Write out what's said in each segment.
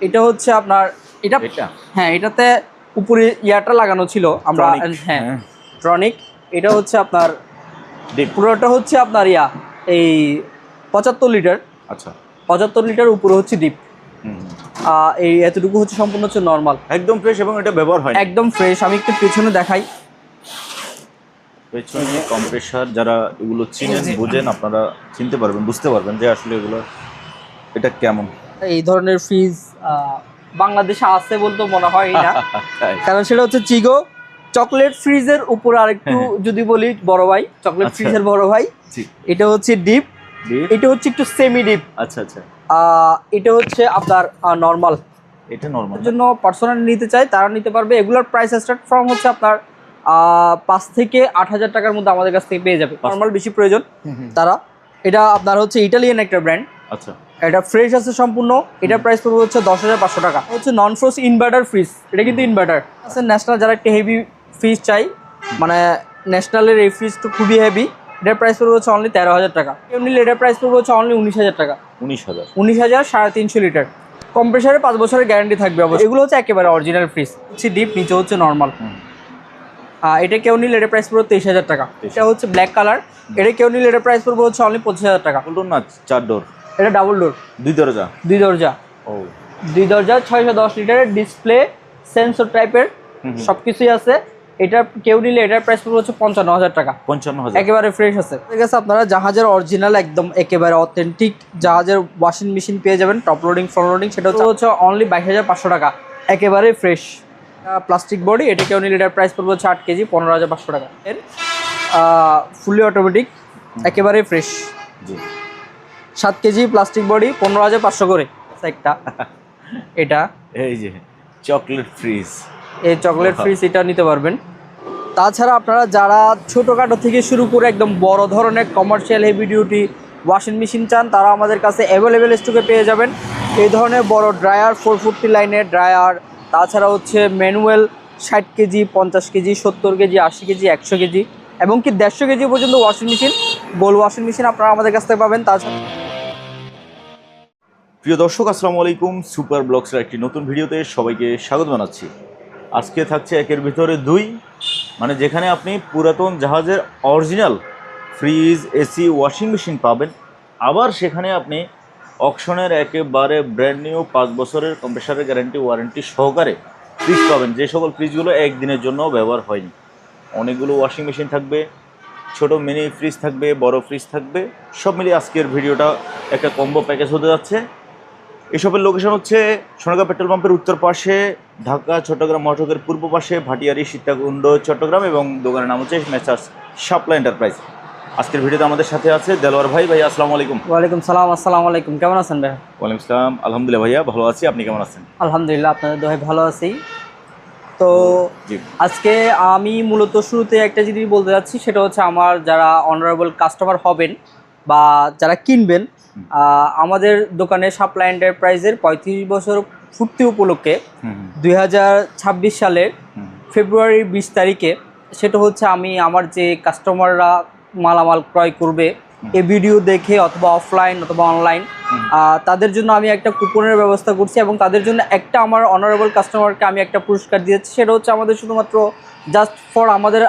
এটা হচ্ছে আপনার এটা হ্যাঁ এটাতে উপরে ইয়ারটা লাগানো ছিল আমরা হ্যাঁ হ্যাঁ। ট্রনিক এটা হচ্ছে আপনার পুরোটা হচ্ছে আপনার ইয়া এই পঁচাত্তর লিটার। আচ্ছা। পঁচাত্তর লিটার উপরে হচ্ছে ডিপ এই এতটুকু হচ্ছে সম্পূর্ণ হচ্ছে নর্মাল একদম ফ্রেশ এবং এটা ব্যবহার হয় একদম ফ্রেশ আমি একটু পেছনে দেখাই। পেছনে কম্প্রেসার যারা এগুলো চিনেন বুঝেন আপনারা চিনতে পারবেন বুঝতে পারবেন যে আসলে এগুলো এটা কেমন? এই ধরনের ফ্রিজ বাংলাদেশে আছে বলতে মনে হয় না। কারণ সেটা হচ্ছে চিগো। চকলেট ফ্রিজের উপর আরেকটু যদি বলি বড় ভাই চকলেট হ্যাঁ। আচ্ছা। ফ্রিজের বড় ভাই এটা হচ্ছে ডিপ। এটা হচ্ছে একটু সেমি ডিপ আচ্ছা। আচ্ছা এটা হচ্ছে আপনার নর্মাল এটা নরমাল জন্য পার্সোনাল নিতে চাই তারা নিতে পারবে। এগুলোর প্রাইস স্টার্ট ফ্রম হচ্ছে আপনার পাঁচ থেকে আট হাজার টাকার মধ্যে আমাদের কাছ থেকে পেয়ে যাবে। নর্মাল বেশি প্রয়োজন তারা। এটা আপনার হচ্ছে ইটালিয়ান একটা ব্র্যান্ড আচ্ছা। এটা ফ্রেশ আছে সম্পূর্ণ। এটার প্রাইস পড়বে হচ্ছে দশ হাজার পাঁচশো টাকা। হচ্ছে নন ফ্রোজ ইনভার্টার ফ্রিজ এটা কিন্তু ইনভার্টার আছে ন্যাশনাল যারা একটা হেভি ফ্রিজ চাই মানে ন্যাশনালের এই ফ্রিজ তো খুবই হেভি এটার প্রাইস পড়বে হচ্ছে অনলি তেরো হাজার টাকা। কেউ নিলে এটার প্রাইস পড়বে হচ্ছে অনলি উনিশ হাজার টাকা। উনিশ হাজার। উনিশ হাজার সাড়ে তিনশো লিটার কম্প্রেসারে পাঁচ বছরের গ্যারান্টি থাকবে অবশ্যই এগুলো হচ্ছে একেবারে অরিজিনাল ফ্রিজ হচ্ছে ডিপ নিচে হচ্ছে নর্মাল। এটা কেউ নিলে এটা প্রাইস পড়বে তেইশ হাজার টাকা। এটা হচ্ছে ব্ল্যাক কালার এটা কেউ নিলে এটা প্রাইস পড়বে হচ্ছে অনলি পঁচিশ হাজার টাকা। বলুন না চার ডোর এটা ডাবল ডোর দুই দরজা? দুই দরজা। ও। দুই দরজা ছয়শো দশ লিটারের ডিসপ্লে সেন্সর টাইপের হুম হুম। সব কিছুই আছে। এটা কেউ নিলে এটার প্রাইস পড়বে হচ্ছে পঞ্চান্ন হাজার টাকা। পঞ্চান্ন হাজার। একেবারে ফ্রেশ আছে। ঠিক আছে আপনারা জাহাজের অরিজিনাল একদম একেবারে অথেন্টিক জাহাজের ওয়াশিং মেশিন পেয়ে যাবেন। টপ লোডিং ফ্রন্ট লোডিং সেটা হচ্ছে হচ্ছে অনলি বাইশ হাজার পাঁচশো টাকা। একেবারে ফ্রেশ প্লাস্টিক বডি এটা কেউ নিলে এটার প্রাইস পড়বে হচ্ছে আট কেজি পনেরো হাজার পাঁচশো টাকা। এর ফুলি অটোমেটিক একেবারে ফ্রেশ জি। সাত কেজি প্লাস্টিক বডি পনেরো হাজার পাঁচশো করে। একটা। এটা। এই যে চকলেট ফ্রিজ এই চকলেট ফ্রিজ এটা নিতে পারবেন। তাছাড়া আপনারা যারা ছোটোখাটো থেকে শুরু করে একদম বড় ধরনের commercial heavy duty washing machine চান তারা আমাদের কাছে অ্যাভেলেবেল স্টকে পেয়ে যাবেন। এই ধরনের বড় ড্রায়ার ফোর ফোরটি লাইনের ড্রায়ার তাছাড়া হচ্ছে ম্যানুয়াল ষাট কেজি পঞ্চাশ কেজি সত্তর কেজি আশি কেজি একশো কেজি এবং কি দেড়শো কেজি পর্যন্ত ওয়াশিং মেশিন গোল ওয়াশিং মেশিন আপনারা আমাদের কাছ থেকে পাবেন। তাছাড়া প্রিয় দর্শক, আসসালামু আলাইকুম। সুপার ব্লগসের একটি নতুন ভিডিওতে সবাইকে স্বাগত জানাচ্ছি। আজকে থাকছে একের ভিতরে দুই। মানে যেখানে আপনি পুরাতন জাহাজের original fridge, AC, washing machine পাবেন। আবার সেখানে আপনি অকশনের একেবারে ব্র্যান্ড নিউ পাঁচ বছরের কম্প্রেসারের গ্যারান্টি ওয়ারেন্টি সহকারে ফ্রিজ পাবেন। যে সকল ফ্রিজগুলো একদিনের জন্য ব্যবহার হয়নি। অনেকগুলো ওয়াশিং মেশিন থাকবে, ছোট মিনি ফ্রিজ থাকবে, বড় ফ্রিজ থাকবে। সব মিলিয়ে আজকের ভিডিওটা একটা কম্বো প্যাকেজ হতে যাচ্ছে। এসবের লোকেশন হচ্ছে সোনাগা পেট্রোল পাম্পের উত্তর পাশে ঢাকা চট্টগ্রাম মঠকের পূর্ব পাশে ভাটিয়ারি সীতাকুণ্ড চট্টগ্রাম এবং দোকানের নাম হচ্ছে মেসার্স সাপ্লাই এন্টারপ্রাইজ। আজকের ভিডিওতে আমাদের সাথে আছে দেলোয়ার ভাই। ভাই আসসালামু আলাইকুম। ওয়ালাইকুম সালাম আসসালামু আলাইকুম। কেমন আছেন ভাই ওয়ালাইকুম আসসালাম আলহামদুলিল্লাহ ভাইয়া ভালো আছি। আপনি কেমন আছেন? আলহামদুলিল্লাহ আপনাদের দোহাই ভালো আছি। তো আজকে আমি মূলত শুরুতে একটা জিনিস বলতে যাচ্ছি সেটা হচ্ছে আমার যারা অনারেবল কাস্টমার হবেন বা যারা কিনবেন আমাদের দোকানে সাপ্লাই এন্টারপ্রাইজের পঁয়ত্রিশ বছর ফুর্তি উপলক্ষে দুই সালের ফেব্রুয়ারির বিশ তারিখে সেটা হচ্ছে আমি আমার যে কাস্টমাররা মালামাল ক্রয় করবে এই ভিডিও দেখে অথবা অফলাইন অথবা অনলাইন তাদের জন্য আমি একটা কুপনের ব্যবস্থা করছি এবং তাদের জন্য একটা আমার অনারেবল কাস্টমারকে আমি একটা পুরস্কার দিয়েছি। সেটা হচ্ছে আমাদের শুধুমাত্র জাস্ট ফর আমাদের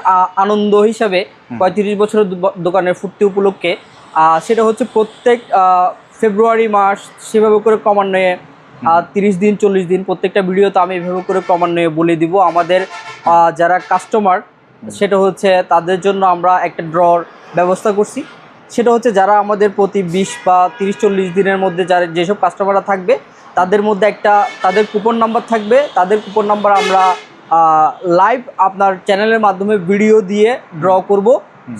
আনন্দ হিসাবে পঁয়ত্রিশ বছরের দোকানের ফুর্তি উপলক্ষে সেটা হচ্ছে প্রত্যেক ফেব্রুয়ারি মাস সেভাবে করে ক্রমান্বয়ে তিরিশ দিন চল্লিশ দিন প্রত্যেকটা ভিডিওতে আমি এভাবে করে ক্রমান্বয়ে বলে দিব। আমাদের যারা কাস্টমার সেটা হচ্ছে তাদের জন্য আমরা একটা ড্রর ব্যবস্থা করছি। সেটা হচ্ছে যারা আমাদের প্রতি বিশ বা তিরিশ চল্লিশ দিনের মধ্যে যারা যেসব কাস্টমাররা থাকবে তাদের মধ্যে একটা তাদের কুপন নাম্বার থাকবে। তাদের কুপন নাম্বার আমরা লাইভ আপনার চ্যানেলের মাধ্যমে ভিডিও দিয়ে ড্র করব।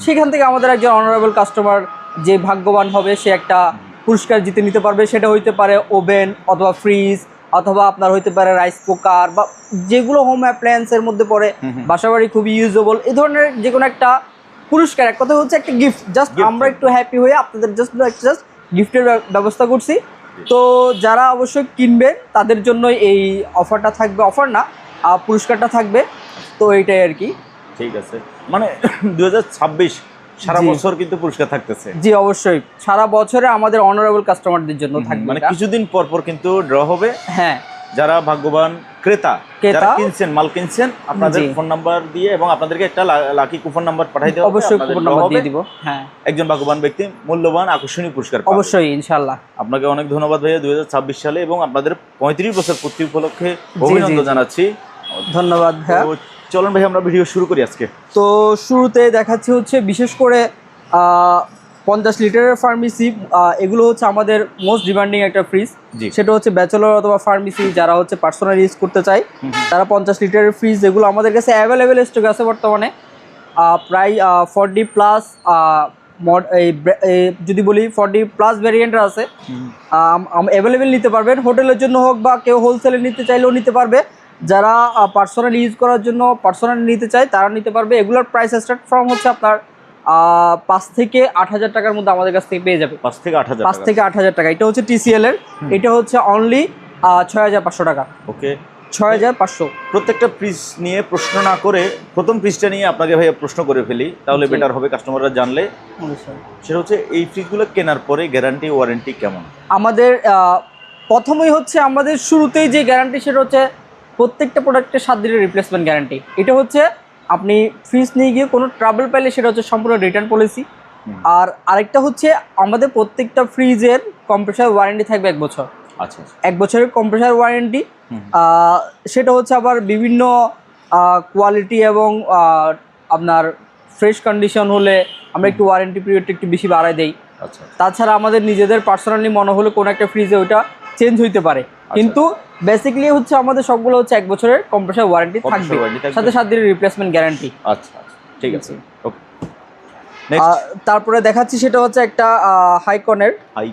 সেখান থেকে আমাদের একজন অনারেবল কাস্টমার যে ভাগ্যবান হবে সে একটা পুরস্কার জিতে নিতে পারবে। সেটা হইতে পারে ওভেন অথবা ফ্রিজ অথবা আপনার হইতে পারে রাইস কুকার বা যেগুলো হোম অ্যাপ্লায়েন্সের মধ্যে পড়ে। বাসাবাড়ি খুবই ইউজেবল এ ধরনের যে কোনো একটা পুরস্কার এক কথা হচ্ছে একটা গিফট জাস্ট আমরা একটু হ্যাপি হয়ে আপনাদের জাস্ট জাস্ট গিফটের ব্যবস্থা করছি। তো যারা অবশ্যই কিনবেন তাদের জন্য এই অফারটা থাকবে। অফার না পুরস্কারটা থাকবে। তো এইটাই আর কি। ঠিক আছে। মানে দু হাজার ছাব্বিশ সারা বছর কিন্তু পুরস্কার থাকতেছে। জি অবশ্যই। সারা বছরে আমাদের অনারেবল কাস্টমারদের জন্য থাকবে মানে কিছুদিন পর পর কিন্তু ড্র হবে। হ্যাঁ। যারা ভাগ্যবান ক্রেতা। যারা কিনছেন মাল কিনছেন আপনাদের ফোন নাম্বার দিয়ে এবং আপনাদেরকে একটা লাকি কুপন নাম্বার পাঠাই দেওয়া অবশ্যই কুপন নাম্বার দিয়ে দিব। হ্যাঁ। একজন ভাগ্যবান ব্যক্তি মূল্যবান আকর্ষণীয় পুরস্কার। অবশ্যই ইনশাল্লাহ আপনাকে অনেক ধন্যবাদ ভাইয়া দুই হাজার ছাব্বিশ সালে এবং আপনাদের পঁয়ত্রিশ বছর পূর্তি উপলক্ষে অভিনন্দন জানাচ্ছি। ধন্যবাদ ভাইয়া। চলুন ভাই আমরা ভিডিও শুরু করি আজকে। তো শুরুতে দেখাচ্ছি হচ্ছে বিশেষ করে পঞ্চাশ লিটারের ফার্মেসি এগুলো হচ্ছে আমাদের মোস্ট ডিমান্ডিং একটা ফ্রিজ সেটা হচ্ছে ব্যাচেলর অথবা ফার্মেসি যারা হচ্ছে পার্সোনাল ইউজ করতে চায় তারা পঞ্চাশ লিটারের ফ্রিজ যেগুলো আমাদের কাছে অ্যাভেলেবেল স্টক আছে বর্তমানে। প্রায় ফর্টি প্লাস মড এই এই যদি বলি ফর্টি প্লাস ভ্যারিয়েন্টের আছে। অ্যাভেলেবেল নিতে পারবেন। হোটেলের জন্য হোক বা কেউ হোলসেলে নিতে চাইলেও নিতে পারবে। যারা পার্সোনাল ইউজ করার জন্য পার্সোনাল নিতে চায় তারা নিতে পারবে। এগুলোর প্রাইস স্টার্ট ফ্রম হচ্ছে আপনার পাঁচ থেকে আট হাজার টাকার মধ্যে আমাদের কাছ থেকে পেয়ে যাবে। পাঁচ থেকে আট হাজার পাঁচ থেকে আট হাজার টাকা। এটা হচ্ছে টিসিএল এর। এটা হচ্ছে অনলি ছয় হাজার পাঁচশো টাকা। ওকে ছয় হাজার পাঁচশো। প্রত্যেকটা পিস নিয়ে প্রশ্ন না করে প্রথম পিসটা নিয়ে আপনাকে ভাইয়া প্রশ্ন করে ফেলি তাহলে বেটার হবে কাস্টমাররা জানলে। সেটা হচ্ছে এই ফ্রিজগুলো কেনার পরে গ্যারান্টি ওয়ারেন্টি কেমন? আমাদের প্রথমেই হচ্ছে আমাদের শুরুতেই যে গ্যারান্টি সেটা হচ্ছে প্রত্যেকটা প্রোডাক্টের সাত দিনের রিপ্লেসমেন্ট গ্যারান্টি এটা হচ্ছে আপনি ফ্রিজ নিয়ে গিয়ে কোনো ট্রাভেল পাইলে সেটা হচ্ছে সম্পূর্ণ রিটার্ন পলিসি আর আরেকটা হচ্ছে আমাদের প্রত্যেকটা ফ্রিজের কম্প্রেসার ওয়ারেন্টি থাকবে এক বছর। আচ্ছা আচ্ছা। এক বছরের কম্প্রেসার ওয়ারেন্টি সেটা হচ্ছে আবার বিভিন্ন কোয়ালিটি এবং আপনার ফ্রেশ কন্ডিশন হলে আমরা একটু ওয়ারেন্টি পিরিয়ডটা একটু বেশি বাড়ায় দেই। আচ্ছা তাছাড়া আমাদের নিজেদের পার্সোনালি মনে হলে কোনো একটা ফ্রিজে ওইটা চেঞ্জ হইতে পারে। কিন্তু বেসিক্যালি হচ্ছে আমাদের সবগুলো হচ্ছে এক বছরের কম্প্রেসার ওয়ারেন্টি থাকবে। সাথে সাত দিনের রিপ্লেসমেন্ট গ্যারান্টি আচ্ছা ঠিক আছে। ওকে তারপরে দেখাচ্ছি সেটা হচ্ছে একটা হাইকনের হাই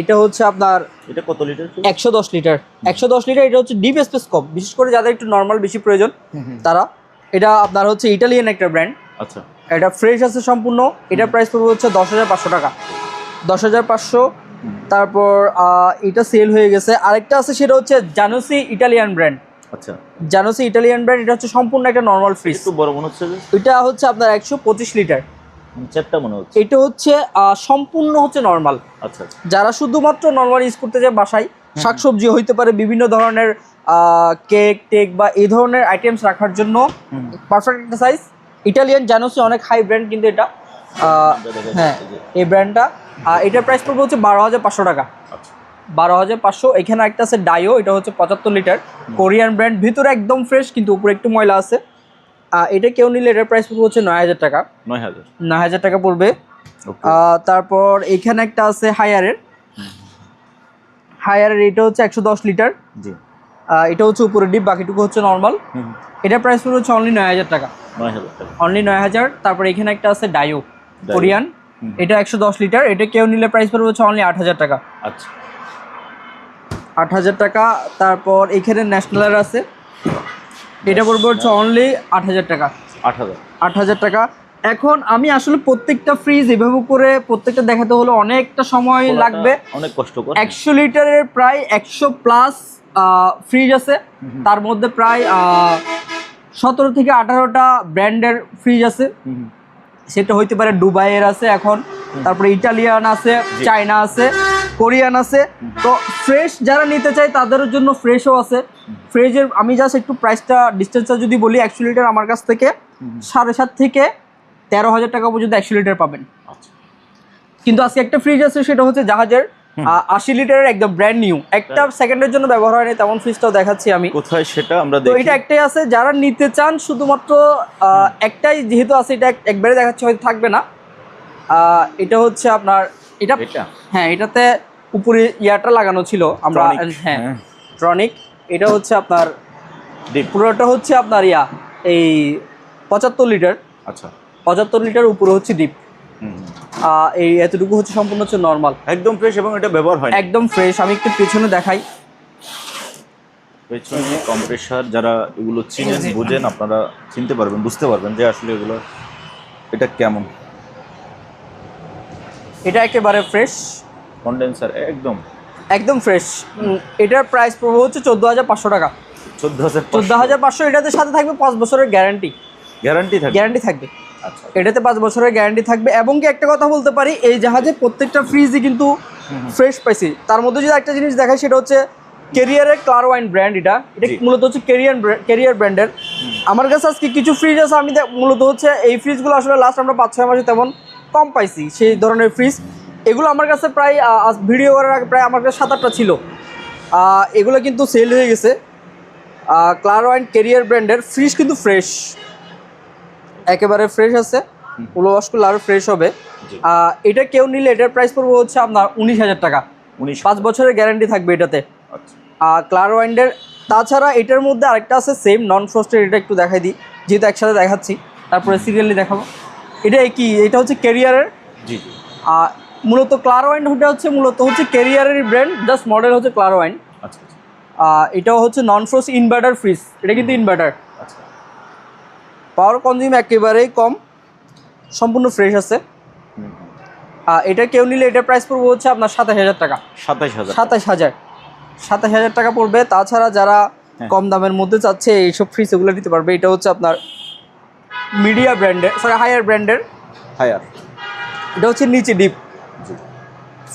এটা হচ্ছে আপনার এটা কত লিটার একশো দশ লিটার একশো দশ লিটার এটা হচ্ছে ডিপ স্পেস কপ বিশেষ করে যাদের একটু নর্মাল বেশি প্রয়োজন তারা। এটা আপনার হচ্ছে ইটালিয়ান একটা ব্র্যান্ড আচ্ছা। এটা ফ্রেশ আছে সম্পূর্ণ। এটার প্রাইস পড়বে হচ্ছে দশ হাজার পাঁচশো টাকা। দশ হাজার পাঁচশো তারপর এটা সেল হয়ে গেছে। আরেকটা আছে সেটা হচ্ছে জানোসি ইটালিয়ান ব্র্যান্ড আচ্ছা। জানোসি ইটালিয়ান ব্র্যান্ড এটা হচ্ছে সম্পূর্ণ একটা নর্মাল ফ্রিজ একটু বড় মনে হচ্ছে এটা হচ্ছে আপনার একশো পঁচিশ লিটার চারটা মনে হচ্ছে। এটা হচ্ছে সম্পূর্ণ হচ্ছে নর্মাল আচ্ছা আচ্ছা। যারা শুধুমাত্র নর্মাল ইউজ করতে যায় বাসায় শাকসবজি হইতে পারে বিভিন্ন ধরনের কেক টেক বা এই ধরনের আইটেমস রাখার জন্য পারফেক্ট একটা সাইজ ইটালিয়ান জানোসি অনেক হাই ব্র্যান্ড কিন্তু এটা। হ্যাঁ এই ব্র্যান্ডটা এটার প্রাইস পড়বে হচ্ছে বারো হাজার পাঁচশো টাকা। আচ্ছা। বারো হাজার পাঁচশো এখানে একটা আছে ডাইও এটা হচ্ছে পঁচাত্তর লিটার। কোরিয়ান ব্র্যান্ড ভিতরে একদম ফ্রেশ কিন্তু উপরে একটু ময়লা আছে। এটা কেউ নিলে এটার প্রাইস পড়বে হচ্ছে নয় হাজার টাকা। নয় হাজার। নয় হাজার টাকা পড়বে। তারপর এখানে একটা আছে হায়ারের হায়ারের এটা হচ্ছে একশো দশ লিটার। জি। এটা হচ্ছে উপরে ডিপ বাকিটুকু হচ্ছে নর্মাল এটার প্রাইস পড়বে হচ্ছে অনলি নয় হাজার টাকা। নয় হাজার অনলি নয় হাজার। তারপর এখানে একটা আছে Dio। কোরিয়ান। এটা একশো দশ লিটার এটা কেউ নিলে প্রাইস পড়বে হচ্ছে অনলি আট হাজার টাকা। আচ্ছা। আট হাজার টাকা তারপর এখানে ন্যাশনালের আছে। এটা পড়বে হচ্ছে অনলি আট হাজার টাকা। আট হাজার। আট হাজার টাকা। এখন আমি আসলে প্রত্যেকটা ফ্রিজ এভাবে করে প্রত্যেকটা দেখাতে হলে অনেকটা সময় লাগবে। অনেক কষ্টকর। একশো লিটারের প্রায় একশো প্লাস ফ্রিজ আছে। তার মধ্যে প্রায় সতেরো থেকে আঠারোটা ব্র্যান্ডের ফ্রিজ আছে। সেটা হইতে পারে দুবাইয়ের আছে এখন তারপরে ইটালিয়ান আছে চায়না আছে কোরিয়ান আছে। তো ফ্রেশ যারা নিতে চায় তাদের জন্য ফ্রেশও আছে। ফ্রেশের আমি জাস্ট একটু প্রাইসটা ডিস্টেন্সটা যদি বলি একশো লিটার আমার কাছ থেকে সাড়ে সাত থেকে তেরো হাজার টাকা পর্যন্ত একশো লিটার পাবেন। আচ্ছা। কিন্তু আজকে একটা ফ্রিজ আছে সেটা হচ্ছে জাহাজের আশি লিটারের একদম ব্র্যান্ড নিউ একটা সেকেন্ডের জন্য ব্যবহার হয়নি তেমন ফ্রিজটাও দেখাচ্ছি আমি। কোথায় সেটা আমরা তো দেখি। এটা একটাই আছে যারা নিতে চান শুধুমাত্র একটাই যেহেতু আছে এটা একবারে দেখাচ্ছি হয়তো থাকবে না। এটা হচ্ছে আপনার এটা হ্যাঁ এটাতে উপরে ইয়ারটা লাগানো ছিল আমরা হ্যাঁ হ্যাঁ। ট্রনিক এটা হচ্ছে আপনার পুরোটা হচ্ছে আপনার ইয়া এই পঁচাত্তর লিটার। আচ্ছা। পঁচাত্তর লিটার উপরে হচ্ছে ডিপ। এই এতটুকু হচ্ছে সম্পূর্ণ হচ্ছে নর্মাল একদম ফ্রেশ এবং এটা ব্যবহার হয় একদম ফ্রেশ আমি একটু পেছনে দেখাই। পেছনে কম্প্রেসার যারা এগুলো চিনেন বুঝেন আপনারা চিনতে পারবেন বুঝতে পারবেন যে আসলে এগুলো এটা কেমন। এটা একেবারে ফ্রেশ কন্ডেন্সার একদম। একদম ফ্রেশ এটার প্রাইস পড়বে হচ্ছে চোদ্দ হাজার পাঁচশো টাকা। চোদ্দ হাজার চোদ্দ হাজার পাঁচশো এটাতে সাথে থাকবে পাঁচ বছরের গ্যারান্টি গ্যারান্টি থাকে গ্যারান্টি থাকবে। আচ্ছা। এটাতে পাঁচ বছরের গ্যারান্টি থাকবে এবং কি একটা কথা বলতে পারি এই জাহাজে প্রত্যেকটা ফ্রিজই কিন্তু ফ্রেশ পাইছি তার মধ্যে যদি একটা জিনিস দেখাই সেটা হচ্ছে কেরিয়ারের ক্লার ওয়াইন ব্র্যান্ড এটা এটা মূলত হচ্ছে কেরিয়ার কেরিয়ার ব্র্যান্ডের আমার কাছে আজকে কিছু ফ্রিজ আছে আমি দেখ- মূলত হচ্ছে এই ফ্রিজগুলো আসলে লাস্ট আমরা পাঁচ ছয় মাসে তেমন কম পাইছি সেই ধরনের ফ্রিজ এগুলো আমার কাছে প্রায় ভিডিও করার আগে প্রায় আমার কাছে সাত আটটা ছিল এগুলো কিন্তু সেল হয়ে গেছে। ক্লার ওয়াইন কেরিয়ার ব্র্যান্ডের ফ্রিজ কিন্তু ফ্রেশ একেবারে ফ্রেশ আছে। ওগুলো ওয়াশ করলে আরও ফ্রেশ হবে। এটা কেউ নিলে এটার প্রাইস পড়বে হচ্ছে আপনার উনিশ হাজার টাকা। উনিশ পাঁচ বছরের গ্যারান্টি থাকবে এটাতে। আর ক্লার ওয়াইন্ডের তাছাড়া এটার মধ্যে আরেকটা আছে সেম নন ফ্রস্টের এটা একটু দেখাই দিই। যেহেতু একসাথে দেখাচ্ছি তারপরে সিরিয়ালি দেখাবো। এটা কি এটা হচ্ছে কেরিয়ারের জি। আর মূলত ক্লার ওয়াইন্ড ওটা হচ্ছে মূলত হচ্ছে কেরিয়ারের ব্র্যান্ড জাস্ট মডেল হচ্ছে ক্লার ওয়াইন্ড আচ্ছা আচ্ছা। এটাও হচ্ছে নন ফ্রস্ট ইনভার্টার ফ্রিজ এটা কিন্তু ইনভার্টার পাওয়ার কনজিউম একেবারেই কম সম্পূর্ণ ফ্রেশ আছে। এটা কেউ নিলে এটার প্রাইস পড়বে হচ্ছে আপনার সাতাশ হাজার টাকা। সাতাইশ হাজার সাতাশ হাজার। সাতাশ হাজার টাকা পড়বে তাছাড়া যারা হ্যাঁ। কম দামের মধ্যে চাচ্ছে এইসব ফ্রিজ এগুলো নিতে পারবে। এটা হচ্ছে আপনার মিডিয়া ব্র্যান্ডের সরি হায়ার ব্র্যান্ডের হায়ার এটা হচ্ছে নিচে ডিপ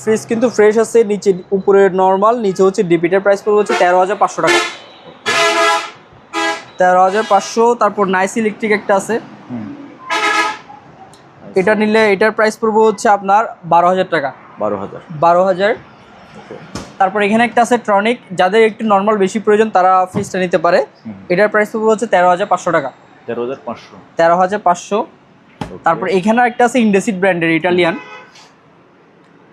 ফ্রিজ কিন্তু ফ্রেশ আছে নিচে উপরে নর্মাল নিচে হচ্ছে ডিপ এটার প্রাইস পড়বে হচ্ছে তেরো হাজার পাঁচশো টাকা। তেরো হাজার পাঁচশো তারপর নাইস ইলেকট্রিক একটা আছে। এটা নিলে এটার প্রাইস পড়বে হচ্ছে আপনার বারো হাজার টাকা। বারো হাজার। বারো হাজার। তারপর এখানে একটা আছে ট্রনিক যাদের একটু নর্মাল বেশি প্রয়োজন তারা ফ্রিজটা নিতে পারে। এটার প্রাইস পড়বে হচ্ছে তেরো হাজার পাঁচশো টাকা। তেরো হাজার পাঁচশো। তেরো হাজার পাঁচশো। তারপর এখানে একটা আছে ইন্ডেসিড ব্র্যান্ডের ইটালিয়ান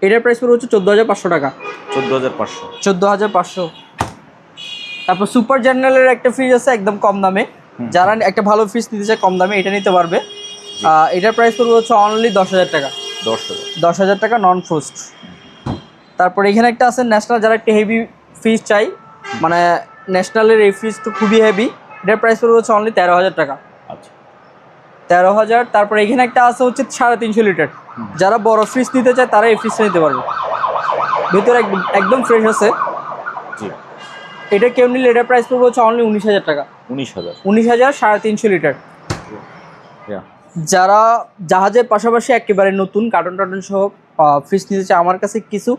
এটার প্রাইস পড়বে হচ্ছে চোদ্দ হাজার পাঁচশো টাকা। চোদ্দ হাজার পাঁচশো। চোদ্দ হাজার পাঁচশো। তারপর সুপার জার্নালের একটা ফ্রিজ আছে একদম কম দামে। যারা একটা ভালো ফ্রিজ নিতে চায় কম দামে এটা নিতে পারবে। এটার প্রাইস পড়বে হচ্ছে অনলি দশ হাজার টাকা। দশ হাজার। টাকা নন ফ্রোস্ট তারপর এখানে একটা আছে ন্যাশনাল যারা একটা হেভি ফ্রিজ চাই মানে ন্যাশনালের এই ফ্রিজ তো খুবই হেভি এটার প্রাইস পড়বে হচ্ছে অনলি তেরো হাজার টাকা। আচ্ছা। তেরো হাজার তারপর এখানে একটা আছে হচ্ছে সাড়ে তিনশো লিটার যারা বড় ফ্রিজ নিতে চায় তারা এই ফ্রিজটা নিতে পারবে। ভিতরে একদম- একদম ফ্রেশ আছে। জি। এটা কেউ নিলে এটার প্রাইস পড়বে হচ্ছে অনলি উনিশ হাজার টাকা। উনিশ হাজার। উনিশ হাজার সাড়ে তিনশো লিটার যারা জাহাজের পাশাপাশি একেবারে নতুন কার্টন টার্টন সহ ফ্রিজ নিতে চায় আমার কাছে কিছু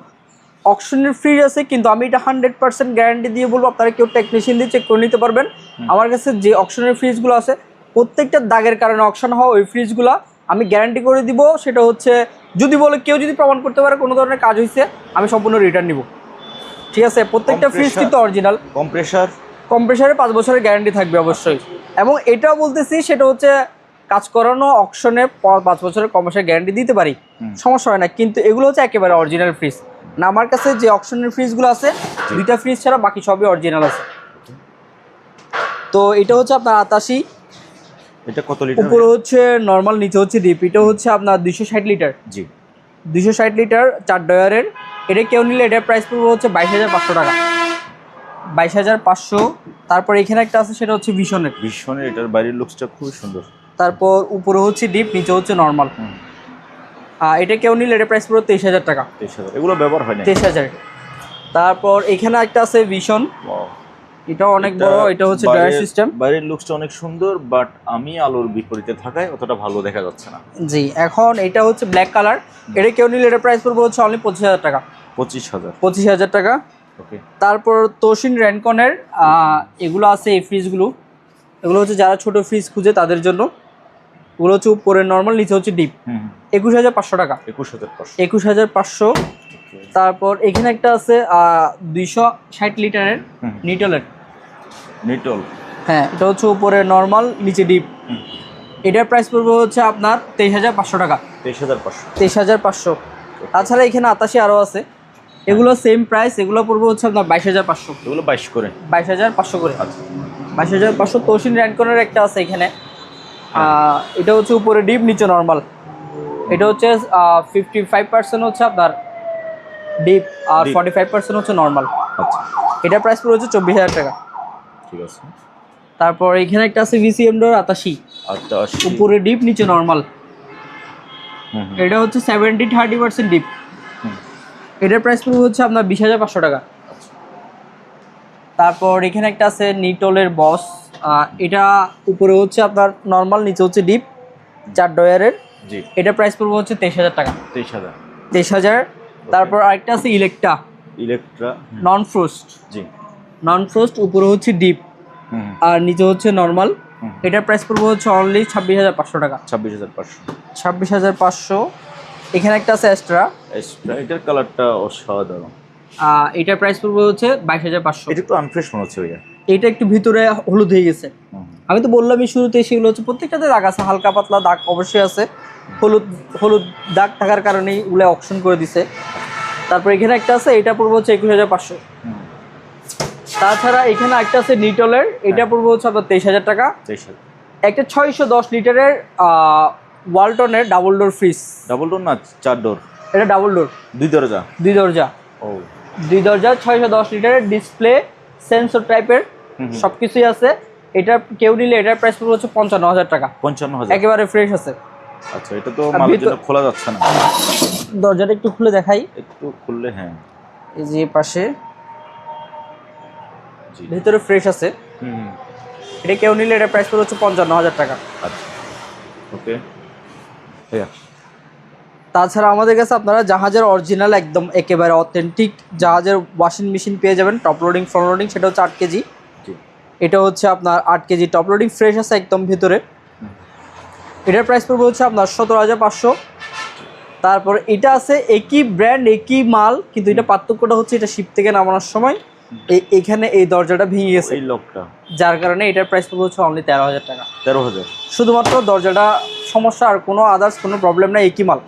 অপশনের ফ্রিজ আছে কিন্তু আমি এটা হান্ড্রেড পার্সেন্ট গ্যারান্টি দিয়ে বলব আপনারা কেউ টেকনিশিয়ান দিয়ে চেক করে নিতে পারবেন। আমার কাছে যে অপশনের ফ্রিজগুলো আছে প্রত্যেকটা দাগের কারণে অপশন হওয়া ওই ফ্রিজগুলো আমি গ্যারান্টি করে দিব। সেটা হচ্ছে যদি বলে কেউ যদি প্রমাণ করতে পারে কোনো ধরনের কাজ হয়েছে আমি সম্পূর্ণ রিটার্ন নিব। ঠিক আছে প্রত্যেকটা ফ্রিজ কিন্তু অরিজিনাল কম্প্রেসার কম্প্রেসারে পাঁচ বছরের গ্যারান্টি থাকবে অবশ্যই। এবং এটাও বলতেছি সেটা হচ্ছে কাজ করানো অকশনে পাঁচ বছরের কম্প্রেসার গ্যারান্টি দিতে পারি। সমস্যা হয় না কিন্তু এগুলো হচ্ছে একেবারে অরিজিনাল ফ্রিজ না আমার কাছে যে অকশনের ফ্রিজগুলো আছে দুইটা ফ্রিজ ছাড়া বাকি সবই অরিজিনাল আছে। তো এটা হচ্ছে আপনার আতাশি এটা কত লিটার উপরে হচ্ছে নর্মাল নিচে হচ্ছে ডিপ এটা হচ্ছে আপনার দুইশো ষাট লিটার জি। দুইশো ষাট লিটার চার ডয়ারের এটা কেউ নিলে এটার প্রাইস পড়বে হচ্ছে বাইশ হাজার পাঁচশো টাকা। বাইশ হাজার পাঁচশো তারপর এখানে একটা আছে সেটা হচ্ছে ভীষণের ভীষণের এটার বাইরের লুকসটা খুবই সুন্দর। তারপর উপরে হচ্ছে ডিপ নিচে হচ্ছে নর্মাল আর এটা কেউ নিলে এটার প্রাইস পড়বে তেইশ হাজার টাকা। তেইশ হাজার। এগুলো ব্যবহার হয় না। তেইশ হাজার। তারপর এখানে একটা আছে ভীষণ এটাও অনেক বড় এটা হচ্ছে বাইরের- সিস্টেম। বাইরের লুকসটা অনেক সুন্দর বাট আমি আলোর বিপরীতে থাকায় অতটা ভালো দেখা যাচ্ছে না। জি এখন এটা হচ্ছে ব্ল্যাক কালার এটা কেউ নিলে এটা প্রাইস পড়বে হচ্ছে অনলি পঁচিশ হাজার টাকা। পঁচিশ হাজার। পঁচিশ হাজার টাকা। ওকে তারপর তোশিন র্যানকনের এগুলো আছে এই ফ্রিজগুলো এগুলো হচ্ছে যারা ছোট ফ্রিজ খুঁজে তাদের জন্য। ওগুলো হচ্ছে উপরে নর্মাল নিচে হচ্ছে ডিপ একুশ হাজার পাঁচশো টাকা। একুশ হাজার পাঁচশো। একুশ হাজার পাঁচশো। তারপর এখানে একটা আছে দুইশো ষাট লিটারের। নিটলের নিটল। হ্যাঁ এটা হচ্ছে উপরে নর্মাল নিচে ডিপ এটার প্রাইস পড়বে হচ্ছে আপনার তেইশ হাজার পাঁচশো টাকা। তেইশ হাজার পাঁচশো। তেইশ হাজার পাঁচশো। তাছাড়া এখানে আতাশি আরও আছে। এগুলো সেম প্রাইস এগুলো পড়বে হচ্ছে আপনার বাইশ হাজার পাঁচশো। এগুলো বাইশ করে। বাইশ হাজার পাঁচশো করে। আচ্ছা। বাইশ হাজার পাঁচশো তৌসিন র্যানকনের একটা আছে এখানে। এটা হচ্ছে উপরে ডিপ নিচে নর্মাল এটা হচ্ছে ফিফটি ফাইভ পার্সেন্ট হচ্ছে আপনার ডিপ আর। ফর্টি ফাইভ পার্সেন্ট হচ্ছে নর্মাল আচ্ছা। এটার প্রাইস পড়ে হচ্ছে চব্বিশ হাজার টাকা। ঠিক আছে। তারপর এখানে একটা আছে ভিসিএম ডোর আতাশি। আশি উপরে ডিপ নিচে নর্মাল। এটা হচ্ছে সেভেন্টি থার্টি পার্সেন্ট ডিপ। এটার প্রাইস পড়বে হচ্ছে আপনার বিশ হাজার পাঁচশো টাকা। তারপর এখানে একটা আছে নিটলের বস। এটা উপরে হচ্ছে আপনার নর্মাল নিচে হচ্ছে ডিপ চার ডয়ারের জি। এটা প্রাইস পড়বে হচ্ছে তেইশ হাজার টাকা। তেইশ হাজার। তেইশ হাজার। তারপর আরেকটা আছে ইলেকট্রা ইলেকট্রা নন ফ্রোস্ট জি। নন ফ্রোস্ট উপরে হচ্ছে ডিপ আর নিচে হচ্ছে নর্মাল। এটার প্রাইস পড়বে হচ্ছে অনলি ছাব্বিশ হাজার পাঁচশো টাকা। ছাব্বিশ হাজার পাঁচশো। ছাব্বিশ হাজার পাঁচশো। এখানে একটা আছে এক্সট্রা এটার কালারটা অসাধারণ। এটার প্রাইস পড়বে হচ্ছে বাইশ হাজার পাঁচশো। এটা একটু আনফ্রেশ মনে হচ্ছে ভাইয়া। এটা একটু ভিতরে হলুদ হয়ে গেছে। আমি তো বললামই শুরুতে সেগুলো হচ্ছে প্রত্যেকটাতে দাগ আছে। হালকা পাতলা দাগ অবশ্যই আছে। হলুদ হলুদ দাগ থাকার কারণেই ওগুলো অপশন করে দিছে। তারপর এখানে একটা আছে এটা পড়বে হচ্ছে একুশ হাজার পাঁচশো। তাছাড়া এখানে একটা আছে নিটলের এটা পড়বে হচ্ছে আপনার তেইশ হাজার টাকা। একটা ছয়শো দশ লিটারের ওয়ালটনের double door fridge double door না চার ডোর এটা ডাবল ডোর দুই দরজা? দুই দরজা। ও। দুই দরজা ছয়শো দশ লিটারের ডিসপ্লে সেন্সর টাইপের। সব কিছুই আছে। এটা কেউ নিলে এটার প্রাইস পড়বে হচ্ছে পঞ্চান্ন হাজার টাকা। পঞ্চান্ন হাজার। একেবারে ফ্রেশ আছে। আচ্ছা এটা তো মালের জন্য খোলা যাচ্ছে না। দরজাটা একটু খুলে দেখাই। একটু খুললে হ্যাঁ। এই যে পাশে। ভিতরে ফ্রেশ আছে। এটা কেউ নিলে এটার প্রাইস পড়বে হচ্ছে পঞ্চান্ন হাজার টাকা। আচ্ছা। ওকে তাছাড়া আমাদের কাছে আপনারা জাহাজের অরিজিনাল একদম একেবারে অথেন্টিক জাহাজের ওয়াশিং মেশিন পেয়ে যাবেন টপ লোডিং ফ্রন্ট লোডিং সেটা হচ্ছে আট কেজি। এটা হচ্ছে আপনার আট কেজি টপ লোডিং ফ্রেশ আছে একদম ভিতরে। এটার প্রাইস পড়বে হচ্ছে আপনার সতেরো হাজার পাঁচশো। তারপর এটা আছে একই ব্র্যান্ড একই মাল কিন্তু এটা পার্থক্যটা হচ্ছে এটা শিপ থেকে নামানোর সময়। এখানে এই দরজাটা ভেঙে গেছে। এই লকটা। যার কারণে এটার প্রাইস পড়বে হচ্ছে অনলি তেরো হাজার টাকা। তেরো হাজার। শুধুমাত্র দরজাটা সমস্যা আর কোনো আদার্স কোনো প্রবলেম নাই একই মাল।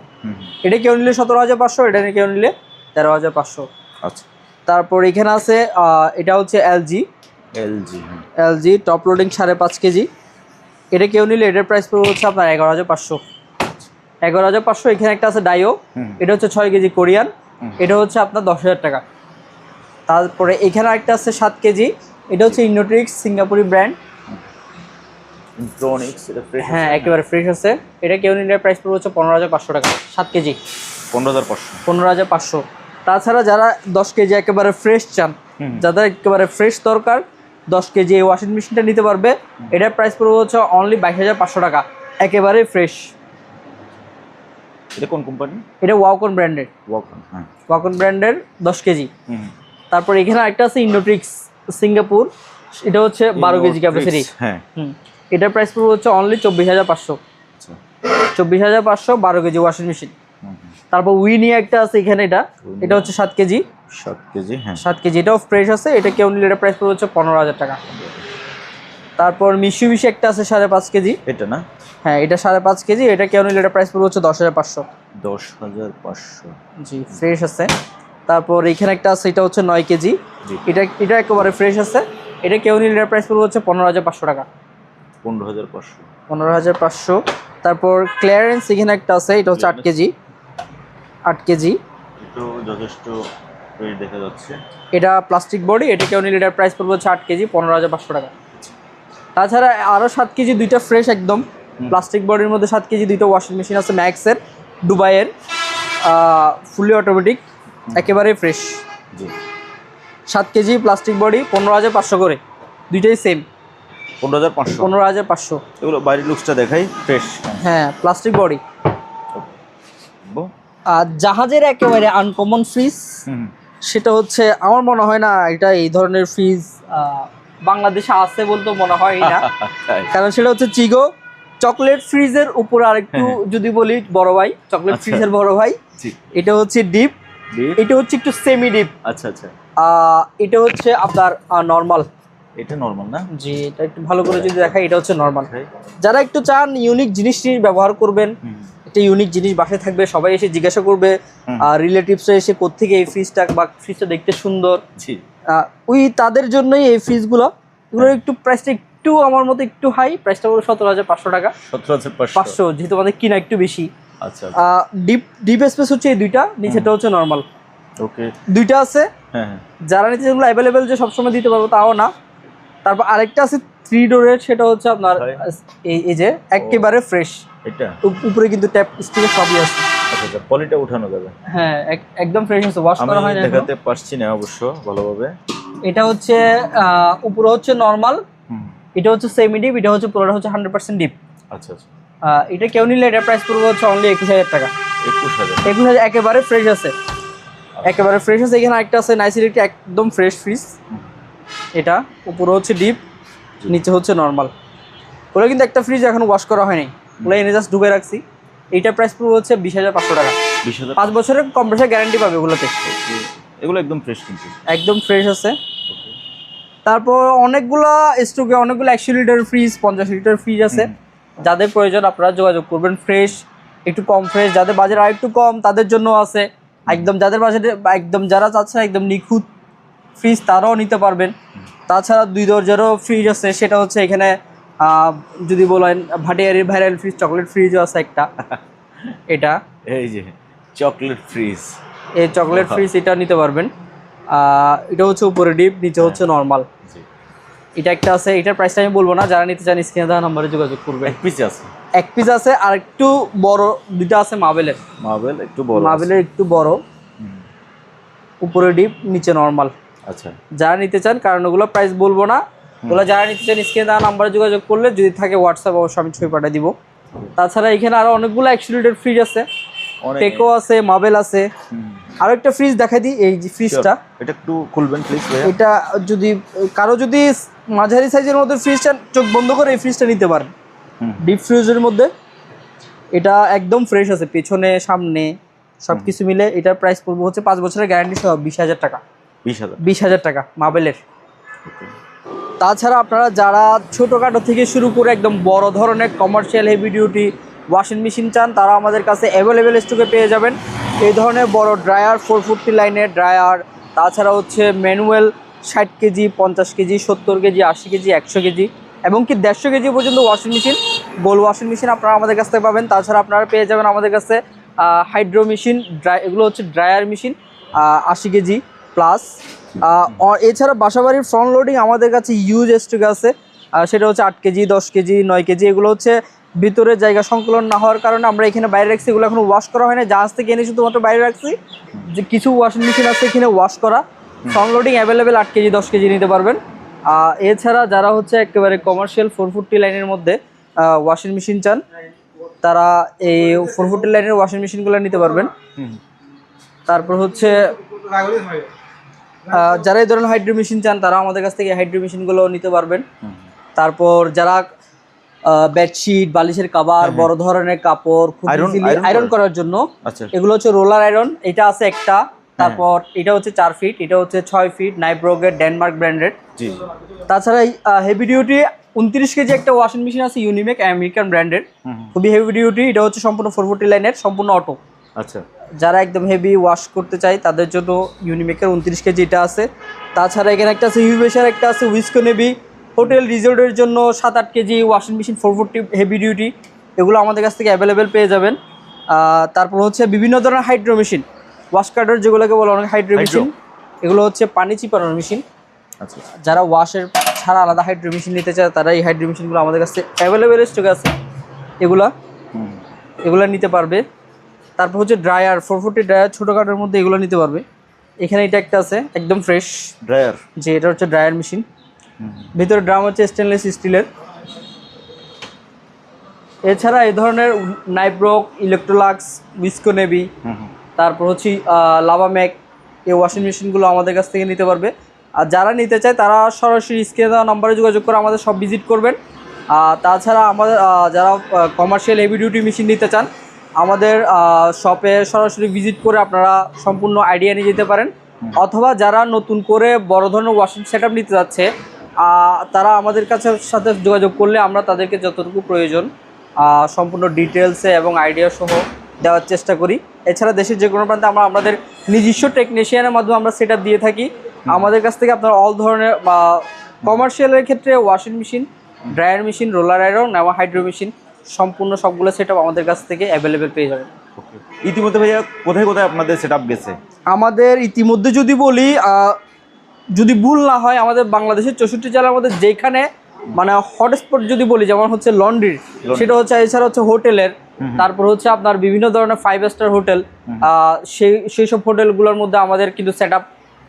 এটা কেউ নিলে সতেরো হাজার পাঁচশো এটা কেউ নিলে তেরো হাজার পাঁচশো। আচ্ছা। তারপর এখানে আছে এটা হচ্ছে LG LG LG top loading সাড়ে পাঁচ কেজি। এটা কেউ নিলে এটার প্রাইস পড়বে হচ্ছে আপনার এগারো হাজার পাঁচশো। এগারো হাজার পাঁচশো এখানে একটা আছে ডাইও এটা হচ্ছে ছয় কেজি কোরিয়ান। এটা হচ্ছে আপনার দশ হাজার টাকা। তারপরে এখানে একটা আছে সাত কেজি। এটা হচ্ছে ইন্ডোট্রিক্স সিঙ্গাপুরি ব্র্যান্ড হ্যাঁ একেবারে ফ্রেশ আছে। এটা কেউ নিলে প্রাইস পড়বে হচ্ছে পনেরো হাজার পাঁচশো টাকা। সাত কেজি। পনেরো হাজার পাঁচশো। পনেরো হাজার পাঁচশো। তাছাড়া যারা দশ কেজি একেবারে ফ্রেশ চান। যাদের একেবারে ফ্রেশ দরকার দশ কেজি এই ওয়াশিং মেশিনটা নিতে পারবে। এটার প্রাইস পড়বে হচ্ছে অনলি বাইশ হাজার পাঁচশো টাকা। একেবারে ফ্রেশ এটা কোন কোম্পানি এটা ওয়াকন ব্র্যান্ডের ওয়াকন হ্যাঁ। ওয়াকন ব্র্যান্ডের দশ কেজি। তারপর এখানে একটা আছে ইন্ডোট্রিক্স সিঙ্গাপুর এটা হচ্ছে বারো কেজি ক্যাপাসিটি হ্যাঁ। হুম। এটার প্রাইস পড়বে হচ্ছে অনলি চব্বিশ হাজার পাঁচশো। আচ্ছা। চব্বিশ হাজার পাঁচশো বারো কেজি ওয়াশিং মেশিন। তারপর উইনি একটা আছে এখানে এটা। এটা হচ্ছে সাত কেজি। সাত কেজি হ্যাঁ। সাত কেজি এটাও ফ্রেশ আছে। এটা কেউ নিলে এটা প্রাইস পড়বে হচ্ছে পনেরো হাজার টাকা। তারপর মিশু মিশি একটা আছে সাড়ে পাঁচ কেজি। এটা না? হ্যাঁ এটা সাড়ে পাঁচ কেজি। এটা কেউ নিলে এটা প্রাইস পড়বে হচ্ছে দশ হাজার পাঁচশো। দশ হাজার পাঁচশো। জি ফ্রেশ আছে। তারপর এখানে একটা আছে এটা হচ্ছে নয় কেজি। এটা এটা একেবারে ফ্রেশ আছে। এটা কেউ নিলে প্রাইস পড়বে হচ্ছে পনেরো হাজার পাঁচশো টাকা। পনেরো হাজার পাঁচশো। পনেরো হাজার পাঁচশো। তারপর ক্লিয়ারেন্স এখানে একটা আছে এটা হচ্ছে আট কেজি। আট কেজি। যথেষ্ট দেখা যাচ্ছে। এটা প্লাস্টিক বডি এটা কেউ নিলে এটার প্রাইস পড়বে হচ্ছে আট কেজি পনেরো হাজার পাঁচশো টাকা। তাছাড়া আরও সাত কেজি দুইটা ফ্রেশ একদম। প্লাস্টিক বডির মধ্যে সাত কেজি দুইটা ওয়াশিং মেশিন আছে ম্যাক্সের দুবাইয়ের ফুলি অটোমেটিক একেবারে ফ্রেশ সাত কেজি প্লাস্টিক বডি পনেরো হাজার পাঁচশো করে। দুইটাই সেম পনেরো হাজার পাঁচশো। পনেরো হাজার পাঁচশো। এগুলো বাইরের লুকসটা দেখাই ফ্রেশ হ্যাঁ প্লাস্টিক বডি আর জাহাজের একেবারে আনকমন ফ্রিজ সেটা হচ্ছে আমার মনে হয় না এটা এই ধরনের ফ্রিজ বাংলাদেশে আছে বলতে মনে হয় না। কারণ সেটা হচ্ছে চিগো চকলেট ফ্রিজের উপর আরেকটু যদি বলি বড় ভাই চকলেট আচ্ছা। ফ্রিজের বড় ভাই এটা হচ্ছে ডিপ এটা হচ্ছে একটু সেমি ডিপ আচ্ছা আচ্ছা। এটা হচ্ছে আপনার নর্মাল এটা নর্মাল না? জি এটা একটু ভালো করে যদি দেখাই এটা হচ্ছে নর্মাল ভাই যারা একটু চান ইউনিক জিনিস ব্যবহার করবেন একটা ইউনিক জিনিস বাসায় থাকবে সবাই এসে জিজ্ঞাসা করবে আর রিলেটিভসরা এসে কোত্থেকে এই ফ্রিজটা বা ফ্রিজটা দেখতে সুন্দর। ওই তাদের জন্যই এই ফ্রিজগুলো এগুলো একটু প্রাইসটা একটু আমার মতো একটু হাই প্রাইসটা হলো সতেরো হাজার পাঁচশো টাকা। সতেরো হাজার পাঁচশো যেহেতু আমাদের কিনা একটু বেশি। আচ্ছা ডিপ ডিপ স্পেস হচ্ছে এই দুইটা নিচেটা হচ্ছে নরমাল ওকে দুইটা আছে। হ্যাঁ হ্যাঁ। যারা নিচে যেগুলো অ্যাভেলেবেল যে সবসময় দিতে পারব তাও না। তারপর আরেকটা আছে থ্রি ডোরের সেটা হচ্ছে আপনার এই এই যে একেবারে ফ্রেশ এটা? উপরে কিন্তু ট্যাপ স্টিকের সবই আছে। আচ্ছা আচ্ছা পলিটা উঠানো যাবে। হ্যাঁ এক- একদম ফ্রেশ আছে। ওয়াশ করা হয় না দেখাতে পারছি না অবশ্য ভালোভাবে। এটা হচ্ছে উপরে হচ্ছে নর্মাল এটা হচ্ছে সেমি ডিপ এটা হচ্ছে পুরোটা হচ্ছে হান্ড্রেড পার্সেন্ট ডিপ আচ্ছা আচ্ছা। এটা কেউ নিলে এটা প্রাইস পড়বে হচ্ছে অনলি একুশ হাজার টাকা। একুশ হাজার। একুশ হাজার একেবারে ফ্রেশ আছে। একেবারে ফ্রেশ আছে এখানে একটা আছে নাইস ইলেকট্রিক একদম ফ্রেশ ফ্রিজ এটা উপরে হচ্ছে ডিপ নিচে হচ্ছে নর্মাল ওগুলো কিন্তু একটা ফ্রিজ এখন ওয়াশ করা হয়নি। ওগুলো এনে জাস্ট ডুবে রাখছি। এইটার প্রাইস পুরো হচ্ছে বিশ হাজার পাঁচশো টাকা। বিশ হাজার পাঁচ বছরের কম্প্রেসার গ্যারান্টি পাবে ওগুলোতে এগুলো একদম ফ্রেশ কিন্তু। একদম ফ্রেশ আছে। তারপর অনেকগুলা স্টকে অনেকগুলো একশো লিটার ফ্রিজ পঞ্চাশ লিটার ফ্রিজ আছে। যাদের প্রয়োজন আপনারা যোগাযোগ করবেন ফ্রেশ একটু কম ফ্রেশ যাদের বাজার আর একটু কম তাদের জন্য আছে। একদম যাদের বাজেটে একদম যারা চাচ্ছেন একদম নিখুঁত ফ্রিজ তারাও নিতে পারবেন। তাছাড়া দুই দরজারও ফ্রিজ আছে সেটা হচ্ছে এখানে যদি বলেন ভাটিয়ারির ভাইরাল ফ্রিজ চকলেট ফ্রিজও আছে একটা। এটা। এই যে চকলেট ফ্রিজ এই চকলেট ফ্রিজ এটা নিতে পারবেন। এটা হচ্ছে উপরে ডিপ নিচে হচ্ছে নর্মাল এটা একটা আছে এটার প্রাইসটা আমি বলব না যারা নিতে চান স্ক্রিনে দেওয়া নাম্বারে যোগাযোগ করবে। এক পিস আছে। এক পিস আছে আর একটু বড় দুইটা আছে মার্বেলের মার্বেল একটু বড় আছে। মার্বেলের একটু বড়। উপরে ডিপ নিচে নর্মাল আচ্ছা। যারা নিতে চান কারণ ওগুলো প্রাইস বলব না ওগুলো যারা নিতে চান স্ক্রিনে দেওয়া নাম্বারে যোগাযোগ করলে যদি থাকে হোয়াটসঅ্যাপ অবশ্যই আমি ছবি পাঠিয়ে দিব। তাছাড়া এখানে আরও অনেকগুলো লিটার ফ্রিজ আছে। টেকো আছে মার্বেল আছে। আরও একটা ফ্রিজ দেখাই দিই এই যে ফ্রিজটা এটা একটু খুলবেন প্লিজ এটা যদি কারও যদি মাঝারি সাইজের মধ্যে ফ্রিজটা চোখ বন্ধ করে এই ফ্রিজটা নিতে পারেন। ডিপ ফ্রিজের মধ্যে। এটা একদম ফ্রেশ আছে পেছনে সামনে সব কিছু মিলে এটার প্রাইস পড়বে হচ্ছে পাঁচ বছরের গ্যারান্টি সহ বিশ হাজার টাকা। বিশ হাজার। বিশ হাজার টাকা মাবেলের। তাছাড়া আপনারা যারা ছোটোখাটো থেকে শুরু করে একদম বড় ধরনের commercial heavy duty washing machine চান তারা আমাদের কাছে অ্যাভেলেবেল স্টকে পেয়ে যাবেন। এই ধরনের বড় ড্রায়ার ফোর ফোরটি লাইনের ড্রায়ার তাছাড়া হচ্ছে ম্যানুয়াল ষাট কেজি, পঞ্চাশ কেজি, সত্তর কেজি, আশি কেজি, একশো কেজি, এবং কি দেড়শো কেজি পর্যন্ত ওয়াশিং মেশিন গোল ওয়াশিং মেশিন আপনারা আমাদের কাছ থেকে পাবেন। তাছাড়া আপনারা পেয়ে যাবেন আমাদের কাছে হাইড্রো মেশিন ড্রাই এগুলো হচ্ছে ড্রায়ার মেশিন আশি কেজি প্লাস এছাড়া বাসাবাড়ির ফ্রন্ট লোডিং আমাদের কাছে ইউজ স্টক আছে। সেটা হচ্ছে আট কেজি, দশ কেজি, নয় কেজি, এগুলো হচ্ছে ভিতরে জায়গা সংকলন না হওয়ার কারণে আমরা এখানে বাইরে রাখছি এগুলো এখন ওয়াশ করা হয় না জাহাজ থেকে এনে শুধুমাত্র বাইরে রাখছি। যে কিছু ওয়াশিং মেশিন আছে এখানে ওয়াশ করা। ফ্রন্ট লোডিং অ্যাভেলেবেল আট কেজি দশ কেজি নিতে পারবেন। এছাড়া যারা হচ্ছে একেবারে কমার্শিয়াল ফোর ফুটটি লাইনের মধ্যে ওয়াশিং মেশিন চান তারা এই ফোর ফুটটি লাইনের ওয়াশিং মেশিনগুলো নিতে পারবেন। তারপর হচ্ছে যারা এই ধরনের হাইড্রো মেশিন চান তারা আমাদের কাছ থেকে হাইড্রো মেশিনগুলো নিতে পারবেন। তারপর যারা বেডশিট বালিশের কাবার বড় ধরনের কাপড় আয়রন করার জন্য। আচ্ছা। এগুলো হচ্ছে রোলার আয়রন এটা আছে একটা তারপর এটা হচ্ছে চার ফিট এটা হচ্ছে ছয় ফিট নাইব্রোগের ডেনমার্ক ব্র্যান্ডেড তাছাড়া হেভি ডিউটি উনত্রিশ কেজি একটা ওয়াশিং মেশিন আছে ইউনিমেক আমেরিকান ব্র্যান্ডের খুবই হেভি ডিউটি এটা হচ্ছে সম্পূর্ণ ফোর ফোর্টি লাইনের সম্পূর্ণ অটো আচ্ছা। যারা একদম হেভি ওয়াশ করতে চায় তাদের জন্য ইউনিমেকের উনত্রিশ কেজি এটা আছে। তাছাড়া এখানে একটা আছে ইউবেশার একটা আছে উইস্কো নেভি হোটেল রিজোর্টের জন্য সাত আট KG washing machine four forty heavy duty এগুলো আমাদের কাছ থেকে অ্যাভেলেবেল পেয়ে যাবেন। তারপর হচ্ছে বিভিন্ন ধরনের হাইড্রো মেশিন ওয়াশ কাটার যেগুলোকে বলে অনেক হাইড্রো মেশিন এগুলো হচ্ছে পানি চিপানোর মেশিন আচ্ছা যারা ওয়াশের ছাড়া আলাদা হাইড্রো মেশিন নিতে চায় তারা এই হাইড্রো মেশিনগুলো আমাদের কাছে অ্যাভেলেবেল স্টক আছে। এগুলা এগুলো নিতে পারবে। তারপর হচ্ছে ড্রায়ার ফোর ফোর্টি ড্রায়ার ছোটোখাটোর মধ্যে এগুলো নিতে পারবে। এখানে এটা একটা আছে একদম ফ্রেশ ড্রায়ার যে এটা হচ্ছে ড্রায়ার মেশিন ভিতরে ড্রাম হচ্ছে স্টেনলেস স্টিলের এছাড়া এই ধরনের নাইব্রক ইলেকট্রোলাক্স উইস্কো নেভি তারপর হচ্ছে লাভাম্যাক এই ওয়াশিং মেশিনগুলো আমাদের কাছ থেকে নিতে পারবে। আর যারা নিতে চায়, তারা সরাসরি স্ক্রিনে দেওয়া নাম্বারে যোগাযোগ করে আমাদের সব ভিজিট করবেন। আর তাছাড়া আমাদের যারা কমার্শিয়াল হেভি ডিউটি মেশিন নিতে চান, আমাদের শপে সরাসরি ভিজিট করে আপনারা সম্পূর্ণ আইডিয়া নিয়ে যেতে পারেন। অথবা যারা নতুন করে বড় ধরনের ওয়াশিং সেট নিতে যাচ্ছে তারা আমাদের কাছে সাথে যোগাযোগ করলে আমরা তাদেরকে যতটুকু প্রয়োজন সম্পূর্ণ ডিটেলসে এবং আইডিয়া সহ দেওয়ার চেষ্টা করি। এছাড়া দেশের যে কোনো প্রান্তে আমরা আমাদের নিজস্ব টেকনিশিয়ানের মাধ্যমে আমরা সেট দিয়ে থাকি। আমাদের কাছ থেকে আপনারা অল ধরনের কমার্শিয়ালের ক্ষেত্রে washing machine dryer machine roller iron এবং হাইড্রো মেশিন সম্পূর্ণ সবগুলো সেট আমাদের কাছ থেকে অ্যাভেলেবেল পেয়ে যাবেন। ইতিমধ্যে ভাইয়া কোথায় কোথায় আপনাদের সেট গেছে? আমাদের ইতিমধ্যে যদি বলি যদি ভুল না হয় আমাদের বাংলাদেশের চৌষট্টি জেলার মধ্যে যেখানে মানে হটস্পট যদি বলি যেমন হচ্ছে লন্ড্রির সেটা হচ্ছে এছাড়া হচ্ছে হোটেলের। তারপর হচ্ছে আপনার বিভিন্ন ধরনের ফাইভ স্টার হোটেল সেই সেই সব হোটেলগুলোর মধ্যে আমাদের কিন্তু সেট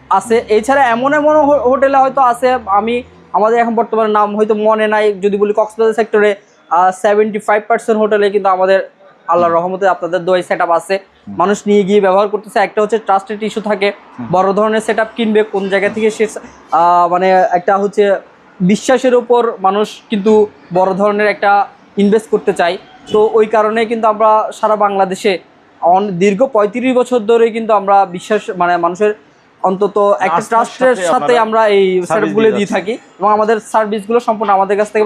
আছে। এছাড়া এমন এমন হোটেলে হয়তো আছে আমি আমাদের এখন বর্তমানে নাম হয়তো মনে নাই যদি বলি কক্সবাজার সেক্টরে সেভেন্টি ফাইভ পার্সেন্ট হোটেলে কিন্তু আমাদের আল্লাহর রহমতে আপনাদের দোয়াই সেট আছে। মানুষ নিয়ে গিয়ে ব্যবহার করতেছে। একটা হচ্ছে ট্রাস্টেড ইস্যু থাকে। বড় ধরনের সেট কিনবে কোন জায়গা থেকে সে মানে একটা হচ্ছে বিশ্বাসের উপর মানুষ কিন্তু বড় ধরনের একটা ইনভেস্ট করতে চায়। তো ওই কারণে কিন্তু আমরা সারা বাংলাদেশে অন- দীর্ঘ পঁয়ত্রিশ বছর ধরে কিন্তু আমরা বিশ্বাস মানে মানুষের অন্তত একটা ট্রাস্টের সাথে আমরা এই সার্ভিসগুলো দিয়ে থাকি। এবং আমাদের সার্ভিসগুলো সম্পূর্ণ আমাদের কাছ থেকে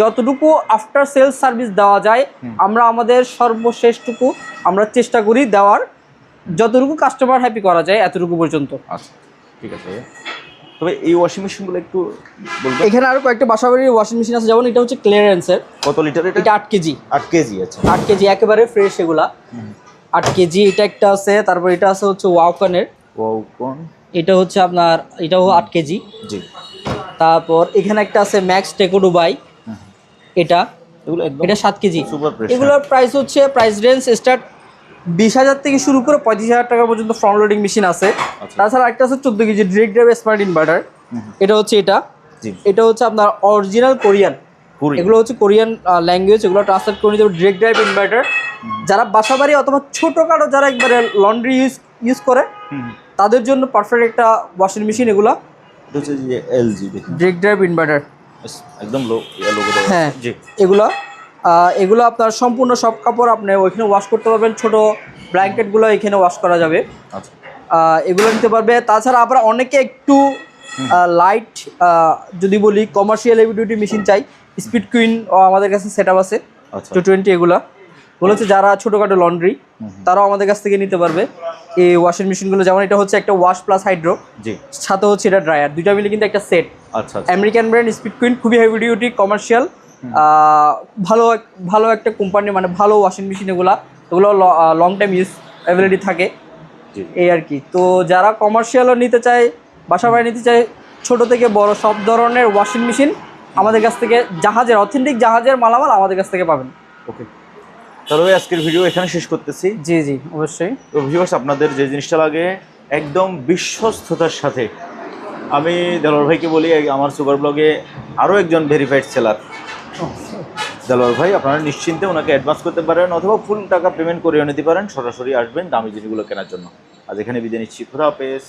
যতটুকু আফটার সেলস সার্ভিস দেওয়া যায় আমরা আমাদের সর্বশেষটুকু আমরা চেষ্টা করি দেওয়ার। যতটুকু কাস্টমার হ্যাপি করা যায় এতটুকু পর্যন্ত। আচ্ছা ঠিক আছে। তবে এই ওয়াশিং মেশিনগুলো একটু বলবেন? এখানে আরও কয়েকটা বাসাবাড়ির ওয়াশিং মেশিন আছে যেমন এটা হচ্ছে ক্লিয়ারেন্সের কত লিটার এটা? এটা আট কেজি। আট কেজি আচ্ছা। আট কেজি একেবারে ফ্রেশ এগুলা। আট কেজি এটা একটা আছে তারপর এটা আছে হচ্ছে ওয়াকানের ওয়াউকন এটা হচ্ছে আপনার এটাও আট কেজি। জি। তারপর এখানে একটা আছে ম্যাক্স টেকো ডুবাই এটা এগুলো এটা সাত কেজি। এগুলোর প্রাইস হচ্ছে প্রাইস রেঞ্জ স্টার্ট বিশ হাজার থেকে শুরু করে পঁয়ত্রিশ হাজার টাকা পর্যন্ত ফ্রন্ট লোডিং মেশিন আছে। আচ্ছা। তাছাড়া একটা আছে চোদ্দ KG direct drive smart inverter এটা হচ্ছে এটা। এটা হচ্ছে আপনার অরিজিনাল কোরিয়ান এগুলো হচ্ছে কোরিয়ান ল্যাঙ্গুয়েজ এগুলো ট্রান্সলেট করে নিতে ডিরেক্ট ড্রাইভ ইনভার্টার যারা বাসাবাড়ি অথবা ছোটোখাটো যারা একবারে লন্ড্রি ইউজ ইউজ করে তাদের জন্য পারফেক্ট একটা ওয়াশিং মেশিন এগুলো। ডিরেক্ট ড্রাইভ ইনভার্টার একদম লো হ্যাঁ। জি। এগুলো এগুলো আপনার সম্পূর্ণ সব কাপড় আপনি ওইখানে ওয়াশ করতে পারবেন। ছোট ব্ল্যাঙ্কেটগুলো এখানে ওয়াশ করা যাবে। আচ্ছা। এগুলো নিতে পারবে। তাছাড়া আবার অনেকে একটু লাইট যদি বলি কমার্শিয়াল এভিডিউটি মেশিন চাই। স্পিড কুইন আমাদের কাছে সেট আছে। আচ্ছা। টু টোয়েন্টি এগুলো। এগুলো হচ্ছে যারা ছোটোখাটো লন্ড্রি তারাও আমাদের কাছ থেকে নিতে পারবে। এই ওয়াশিং মেশিনগুলো যেমন এটা হচ্ছে একটা ওয়াশ প্লাস হাইড্রো জি। সাথে হচ্ছে এটা ড্রায়ার দুইটা মিলে কিন্তু একটা সেট আচ্ছা আমেরিকান ব্র্যান্ড স্পিড কুইন খুবই হেভি ডিউটি কমার্শিয়াল ভালো এক- ভালো একটা কোম্পানি মানে ভালো ওয়াশিং মেশিন এগুলা এগুলো লং টাইম ইউজ অ্যাভেলেবিলিটি থাকে। এই আর কি। তো যারা কমার্শিয়ালও নিতে চায় বাসা বাড়ি নিতে চায় ছোট থেকে বড় সব ধরনের ওয়াশিং মেশিন আমাদের কাছ থেকে জাহাজের অথেন্টিক জাহাজের মালামাল আমাদের কাছ থেকে পাবেন। ওকে তাহলে আজকের ভিডিও এখানে শেষ করতেছি। জি জি অবশ্যই। তো ভিউয়ার্স আপনাদের যে জিনিসটা লাগে একদম বিশ্বস্ততার সাথে। আমি দেলোয়ার ভাইকে বলি আমার সুপার ব্লগে আরও একজন ভেরিফাইড সেলার দেলোয়ার ভাই আপনারা নিশ্চিন্তে ওনাকে অ্যাডভান্স করতে পারেন অথবা ফুল টাকা পেমেন্ট করেও নিতে পারেন। সরাসরি আসবেন দামি জিনিসগুলো কেনার জন্য। আজ এখানে বিদায় নিচ্ছি। খুদা হাফেজ।